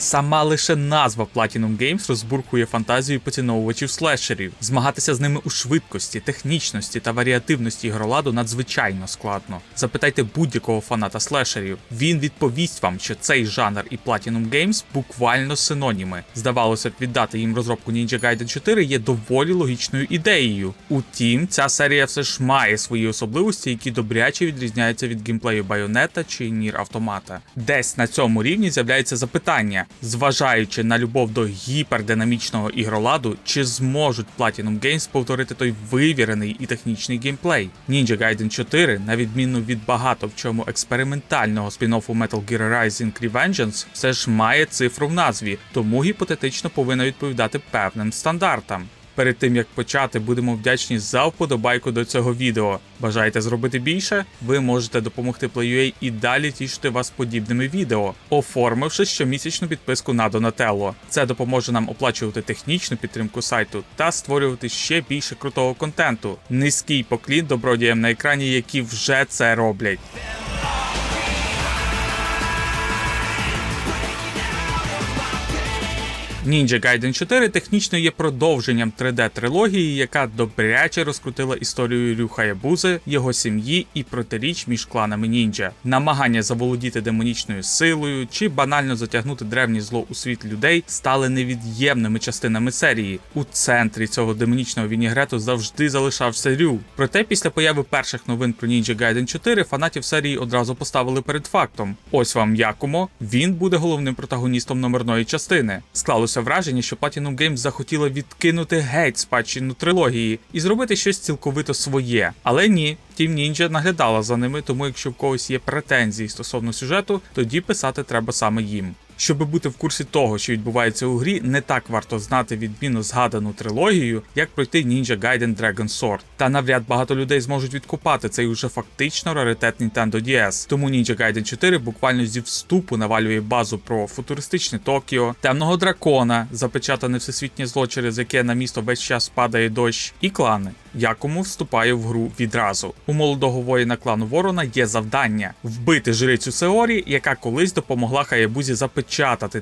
Сама лише назва Platinum Games розбуркує фантазію поціновувачів слешерів. Змагатися з ними у швидкості, технічності та варіативності ігроладу надзвичайно складно. Запитайте будь-якого фаната слешерів. Він відповість вам, що цей жанр і Platinum Games буквально синоніми. Здавалося б, віддати їм розробку Ninja Gaiden 4 є доволі логічною ідеєю. Утім, ця серія все ж має свої особливості, які добряче відрізняються від геймплею Bayonetta чи Nier Automata. Десь на цьому рівні з'являється запитання, зважаючи на любов до гіпердинамічного ігроладу, чи зможуть Platinum Games повторити той вивірений і технічний геймплей. Ninja Gaiden 4, на відміну від багато в чому експериментального спін-оффу Metal Gear Rising Revengeance, все ж має цифру в назві, тому гіпотетично повинна відповідати певним стандартам. Перед тим як почати, будемо вдячні за вподобайку до цього відео. Бажаєте зробити більше? Ви можете допомогти Play.ua і далі тішити вас подібними відео, оформивши щомісячну підписку на Donatello. Це допоможе нам оплачувати технічну підтримку сайту та створювати ще більше крутого контенту. Низький поклін добродіям на екрані, які вже це роблять. Ninja Gaiden 4 технічно є продовженням 3D-трилогії, яка добряче розкрутила історію Рю Хаябузи, його сім'ї і протиріч між кланами ніндзя. Намагання заволодіти демонічною силою чи банально затягнути древнє зло у світ людей стали невід'ємними частинами серії. У центрі цього демонічного вінігрету завжди залишався Рю. Проте після появи перших новин про Ninja Gaiden 4 фанатів серії одразу поставили перед фактом: ось вам Якумо, він буде головним протагоністом номерної частини. Склалося враження, що Platinum Games захотіла відкинути геть спадщину трилогії і зробити щось цілковито своє. Але ні, Team Ninja наглядала за ними, тому якщо в когось є претензії стосовно сюжету, тоді писати треба саме їм. Щоби бути в курсі того, що відбувається у грі, не так варто знати відмінно згадану трилогію, як пройти Ninja Gaiden Dragon Sword. Та навряд багато людей зможуть відкупати цей уже фактично раритет Nintendo DS. Тому Ninja Gaiden 4 буквально зі вступу навалює базу про футуристичне Токіо, темного дракона, запечатане всесвітнє зло, через яке на місто весь час падає дощ, і клани. Якому вступає в гру відразу. У молодого воїна клану Ворона є завдання вбити жрицю Сеорі, яка колись допомогла Хаябузі запечатати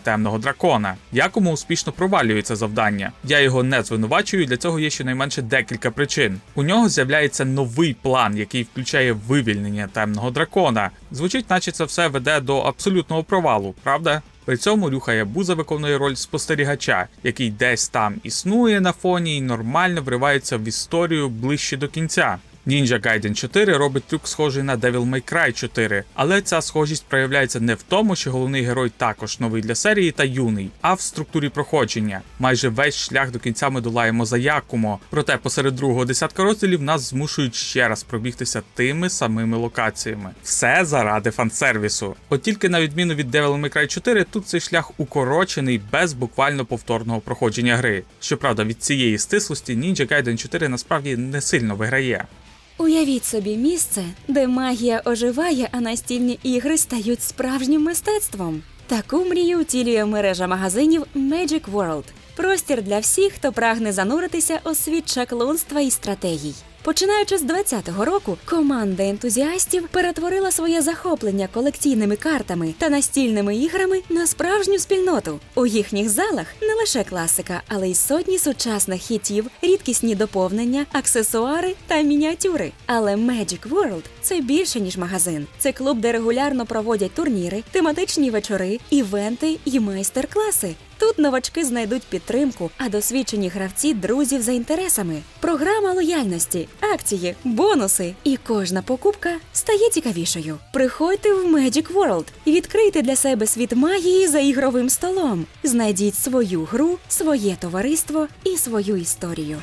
темного дракона. Якому успішно провалюється завдання. Я його не звинувачую, для цього є щонайменше декілька причин. У нього з'являється новий план, який включає вивільнення темного дракона. Звучить, наче це все веде до абсолютного провалу, правда? При цьому Рюха Ябуза виконує роль спостерігача, який десь там існує на фоні і нормально вривається в історію ближче до кінця. Ninja Gaiden 4 робить трюк схожий на Devil May Cry 4, але ця схожість проявляється не в тому, що головний герой також новий для серії та юний, а в структурі проходження. Майже весь шлях до кінця ми долаємо за Якумо, проте посеред другого десятка розділів нас змушують ще раз пробігтися тими самими локаціями. Все заради фансервісу. От тільки на відміну від Devil May Cry 4, тут цей шлях укорочений без буквально повторного проходження гри. Щоправда, від цієї стислості Ninja Gaiden 4 насправді не сильно виграє. Уявіть собі місце, де магія оживає, а настільні ігри стають справжнім мистецтвом. Таку мрію втілює мережа магазинів Magic World. Простір для всіх, хто прагне зануритися у світ чаклунства і стратегій. Починаючи з 20-го року, команда ентузіастів перетворила своє захоплення колекційними картами та настільними іграми на справжню спільноту. У їхніх залах не лише класика, але й сотні сучасних хітів, рідкісні доповнення, аксесуари та мініатюри. Але Magic World – це більше ніж магазин. Це клуб, де регулярно проводять турніри, тематичні вечори, івенти і майстер-класи. Тут новачки знайдуть підтримку, а досвідчені гравці друзів за інтересами. Програма лояльності, акції, бонуси. І кожна покупка стає цікавішою. Приходьте в Magic World і відкрийте для себе світ магії за ігровим столом. Знайдіть свою гру, своє товариство і свою історію.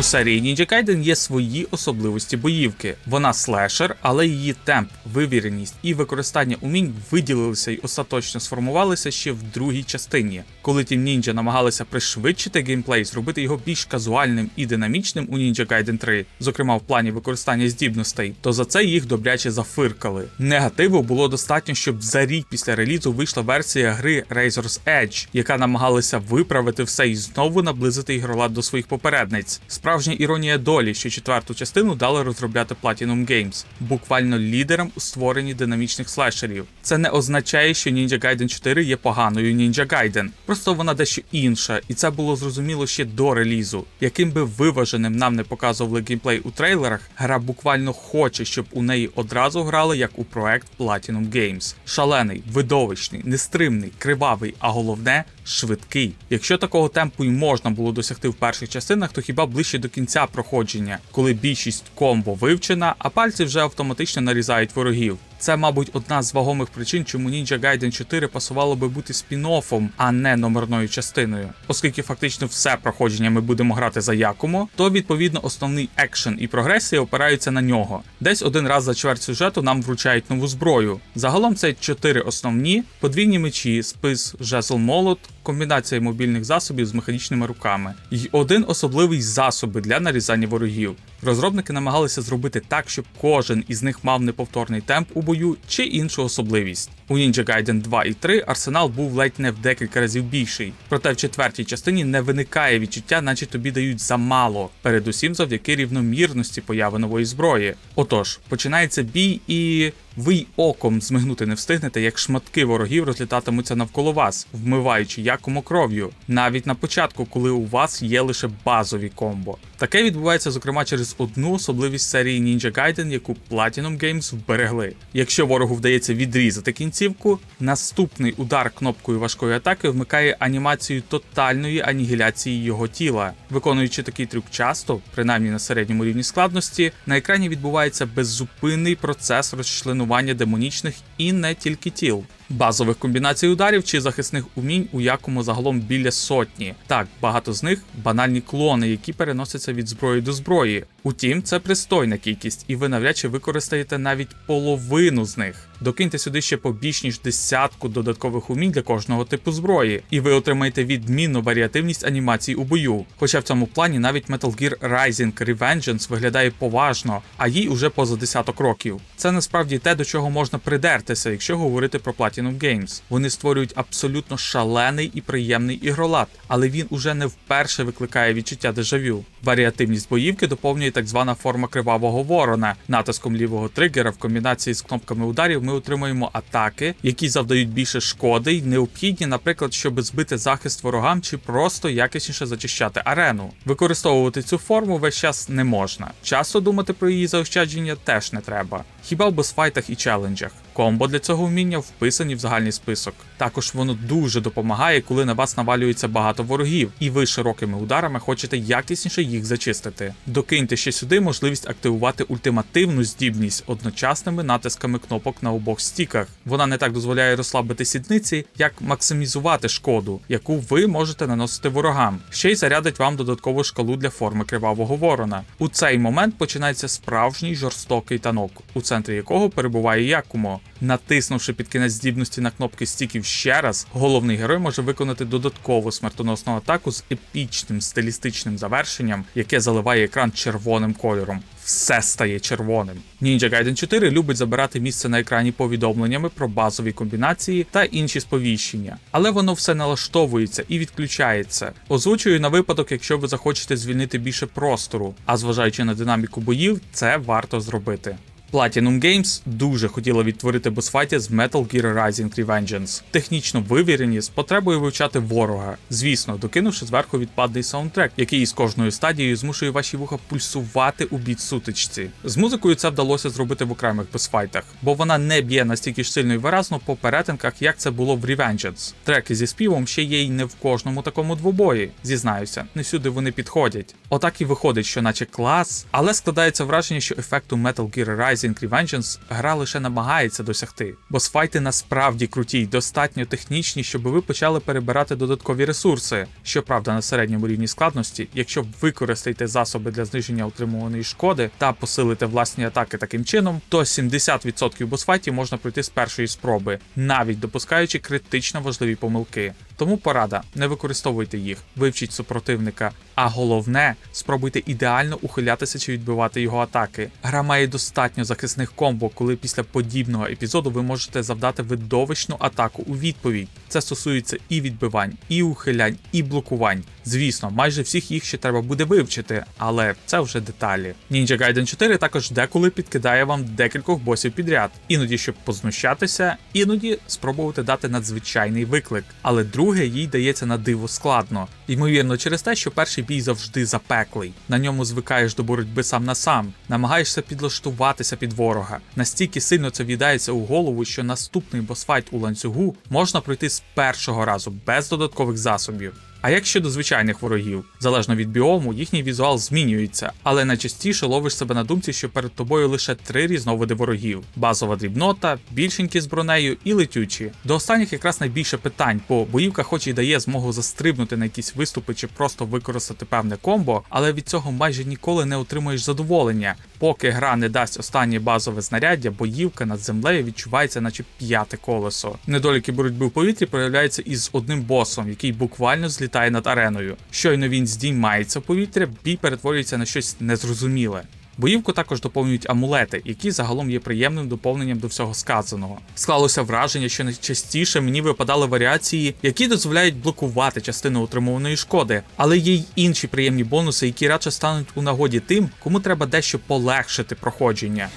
У серії Ninja Gaiden є свої особливості боївки. Вона слешер, але її темп, вивіреність і використання умінь виділилися й остаточно сформувалися ще в другій частині. Коли Team Ninja намагалися пришвидшити геймплей, зробити його більш казуальним і динамічним у Ninja Gaiden 3, зокрема в плані використання здібностей, то за це їх добряче зафиркали. Негативу було достатньо, щоб за рік після релізу вийшла версія гри Razor's Edge, яка намагалася виправити все і знову наблизити ігролад до своїх попередниць. Справжня іронія долі, що четверту частину дали розробляти Platinum Games, буквально лідером у створенні динамічних слешерів. Це не означає, що Ninja Gaiden 4 є поганою Ninja Gaiden. Просто вона дещо інша, і це було зрозуміло ще до релізу. Яким би виваженим нам не показували геймплей у трейлерах, гра буквально хоче, щоб у неї одразу грали як у проект Platinum Games. Шалений, видовищний, нестримний, кривавий, а головне швидкий. Якщо такого темпу й можна було досягти в перших частинах, то хіба ближче до кінця проходження, коли більшість комбо вивчена, а пальці вже автоматично нарізають ворогів. Це, мабуть, одна з вагомих причин, чому Ninja Gaiden 4 пасувало би бути спін-оффом, а не номерною частиною. Оскільки фактично все проходження ми будемо грати за Якумо, то відповідно основний екшен і прогресія опираються на нього. Десь один раз за чверть сюжету нам вручають нову зброю. Загалом це чотири основні: подвійні мечі, спис, жезл молот, комбінація мобільних засобів з механічними руками, і один особливий засоби для нарізання ворогів. Розробники намагалися зробити так, щоб кожен із них мав неповторний темп у бою чи іншу особливість. У Ninja Gaiden 2 і 3 арсенал був ледь не в декілька разів більший, проте в четвертій частині не виникає відчуття, наче тобі дають замало, передусім завдяки рівномірності появи нової зброї. Отож, починається бій і. Ви й оком змигнути не встигнете, як шматки ворогів розлітатимуться навколо вас, вмиваючи якому кров'ю, навіть на початку, коли у вас є лише базові комбо. Таке відбувається, зокрема, через одну особливість серії Ninja Gaiden, яку Platinum Games вберегли. Якщо ворогу вдається відрізати кінцівку, наступний удар кнопкою важкої атаки вмикає анімацію тотальної анігіляції його тіла. Виконуючи такий трюк часто, принаймні на середньому рівні складності, на екрані відбувається беззупинний процес розчленування демонічних і не тільки тіл. Базових комбінацій ударів чи захисних умінь у якому загалом біля сотні. Так, багато з них банальні клони, які переносяться від зброї до зброї. Утім, це пристойна кількість, і ви навряд чи використаєте навіть половину з них. Докиньте сюди ще по більш ніж десятку додаткових умінь для кожного типу зброї, і ви отримаєте відмінну варіативність анімацій у бою. Хоча в цьому плані навіть Metal Gear Rising Revengeance виглядає поважно, а їй уже поза десяток років. Це насправді те, до чого можна придертися, якщо говорити про Platinum Games. Вони створюють абсолютно шалений і приємний ігролад, але він уже не вперше викликає відчуття дежавю. Варіативність боївки доповнює так звана форма кривавого ворона. Натиском лівого тригера в комбінації з кнопками ударів ми отримуємо атаки, які завдають більше шкоди й необхідні, наприклад, щоб збити захист ворогам чи просто якісніше зачищати арену. Використовувати цю форму весь час не можна. Часто думати про її заощадження теж не треба. Хіба в босфайтах і челенджах. Комбо для цього вміння вписані в загальний список. Також воно дуже допомагає, коли на вас навалюється багато ворогів, і ви широкими ударами хочете якісніше їх зачистити. Докиньте ще сюди можливість активувати ультимативну здібність одночасними натисками кнопок на обох стіках. Вона не так дозволяє розслабити сідниці, як максимізувати шкоду, яку ви можете наносити ворогам. Ще й зарядить вам додаткову шкалу для форми кривавого ворона. У цей момент починається справжній жорстокий танок, у центрі якого перебуває Якумо. Натиснувши під кінець здібності на кнопки стіків ще раз, головний герой може виконати додаткову смертоносну атаку з епічним стилістичним завершенням, яке заливає екран червоним кольором. Все стає червоним. Ninja Gaiden 4 любить забирати місце на екрані повідомленнями про базові комбінації та інші сповіщення, але воно все налаштовується і відключається. Озвучую на випадок, якщо ви захочете звільнити більше простору, а зважаючи на динаміку боїв, це варто зробити. Platinum Games дуже хотіла відтворити босфайті з Metal Gear Rising Revengeance. Технічно вивірені з потребою вивчати ворога. Звісно, докинувши зверху відпадний саундтрек, який із кожною стадією змушує ваші вуха пульсувати у бід сутичці. З музикою це вдалося зробити в окремих босфайтах, бо вона не б'є настільки ж сильно і виразно по перетинках, як це було в Revengeance. Треки зі співом ще є й не в кожному такому двобої. Зізнаюся, не всюди вони підходять. Отак і виходить, що наче клас, але складається враження, що ефекту Metal Gear Rising Revengeance гра лише намагається досягти. Босфайти насправді круті й достатньо технічні, щоб ви почали перебирати додаткові ресурси. Щоправда, на середньому рівні складності, якщо використаєте засоби для зниження отримуваної шкоди та посилите власні атаки таким чином, то 70% босфайтів можна пройти з першої спроби, навіть допускаючи критично важливі помилки. Тому порада, не використовуйте їх, вивчіть супротивника. А головне, спробуйте ідеально ухилятися чи відбивати його атаки. Гра має достатньо захисних комбо, коли після подібного епізоду ви можете завдати видовищну атаку у відповідь. Це стосується і відбивань, і ухилянь, і блокувань. Звісно, майже всіх їх ще треба буде вивчити, але це вже деталі. Ninja Gaiden 4 також деколи підкидає вам декількох босів підряд, іноді щоб познущатися, іноді спробувати дати надзвичайний виклик. Але друге їй дається на диво складно. Ймовірно, через те, що перший бій завжди запеклий. На ньому звикаєш до боротьби сам на сам, намагаєшся підлаштуватися під ворога. Настільки сильно це в'їдається у голову, що наступний босфайт у ланцюгу можна пройти з першого разу без додаткових засобів. А як щодо звичайних ворогів, залежно від біому, їхній візуал змінюється, але найчастіше ловиш себе на думці, що перед тобою лише три різновиди ворогів: базова дрібнота, більшенькі з бронею і летючі. До останніх якраз найбільше питань, бо боївка, хоч і дає змогу застрибнути на якісь виступи чи просто використати певне комбо, але від цього майже ніколи не отримуєш задоволення. Поки гра не дасть останнє базове знаряддя, боївка над землею відчувається, наче п'яте колесо. Недоліки боротьби в повітрі проявляються із одним босом, який буквально злітає над ареною. Щойно він здіймається в повітря, бій перетворюється на щось незрозуміле. Боївку також доповнюють амулети, які загалом є приємним доповненням до всього сказаного. Склалося враження, що найчастіше мені випадали варіації, які дозволяють блокувати частину отримуваної шкоди, але є й інші приємні бонуси, які радше стануть у нагоді тим, кому треба дещо полегшити проходження.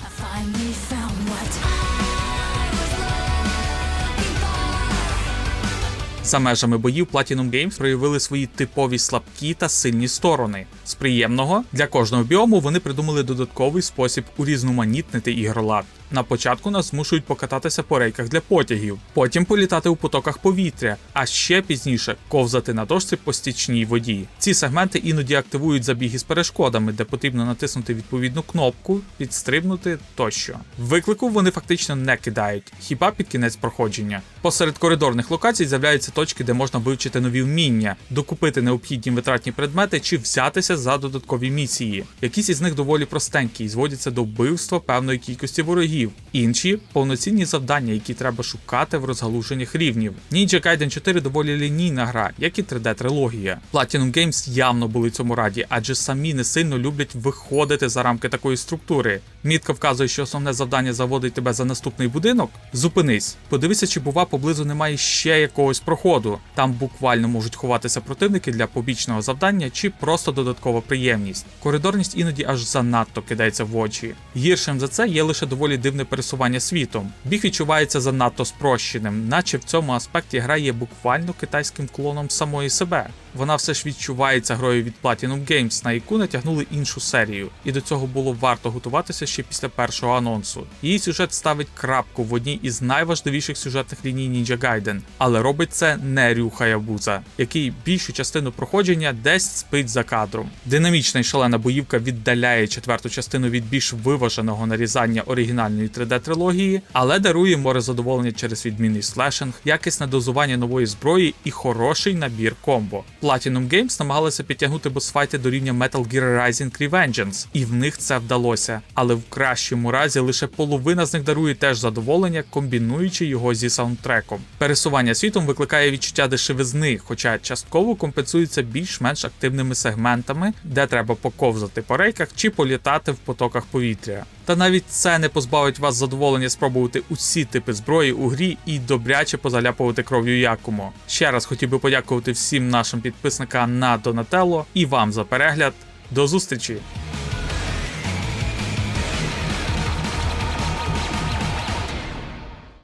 За межами боїв Platinum Games проявили свої типові слабкі та сильні сторони. З приємного для кожного біому вони придумали додатковий спосіб урізноманітнити ігролад. На початку нас змушують покататися по рейках для потягів, потім політати у потоках повітря, а ще пізніше ковзати на дошці по стічній воді. Ці сегменти іноді активують забіги з перешкодами, де потрібно натиснути відповідну кнопку, підстрибнути тощо. Виклику вони фактично не кидають, хіба під кінець проходження. Посеред коридорних локацій з'являються точки, де можна вивчити нові вміння, докупити необхідні витратні предмети чи взятися за додаткові місії. Якісь із них доволі простенькі і зводяться до вбивства певної кількості ворогів. Інші повноцінні завдання, які треба шукати в розгалужених рівнів. Ninja Gaiden 4 доволі лінійна гра, як і 3D трилогія. Platinum Games явно були цьому раді, адже самі не сильно люблять виходити за рамки такої структури. Мітка вказує, що основне завдання заводить тебе за наступний будинок. Зупинись, подивися, чи бува поблизу немає ще якогось проходу. Там буквально можуть ховатися противники для побічного завдання чи просто додаткова приємність. Коридорність іноді аж занадто кидається в очі. Гіршим за це є лише доволі дивне пересування світом. Біг відчувається занадто спрощеним, наче в цьому аспекті гра є буквально китайським клоном самої себе. Вона все ж відчувається грою від Platinum Games, на яку натягнули іншу серію, і до цього було варто готуватися ще після першого анонсу. Її сюжет ставить крапку в одній із найважливіших сюжетних ліній Ninja Gaiden, але робить це не Рю Хаябуза, який більшу частину проходження десь спить за кадром. Динамічна і шалена боївка віддаляє четверту частину від більш виваженого нарізання оригінальної 3D трилогії, але дарує море задоволення через відмінний слешинг, якісне дозування нової зброї і хороший набір комбо. Platinum Games намагалися підтягнути босфайти до рівня Metal Gear Rising Revengeance, і в них це вдалося. Але в кращому разі лише половина з них дарує теж задоволення, комбінуючи його зі саундтреком. Пересування світом викликає відчуття дешевизни, хоча частково компенсується більш-менш активними сегментами, де треба поковзати по рейках чи політати в потоках повітря. Та навіть це не позбавить вас задоволення спробувати усі типи зброї у грі і добряче позаляпувати кров'ю Якумо. Ще раз хотів би подякувати всім нашим підписникам на Донателло і вам за перегляд. До зустрічі!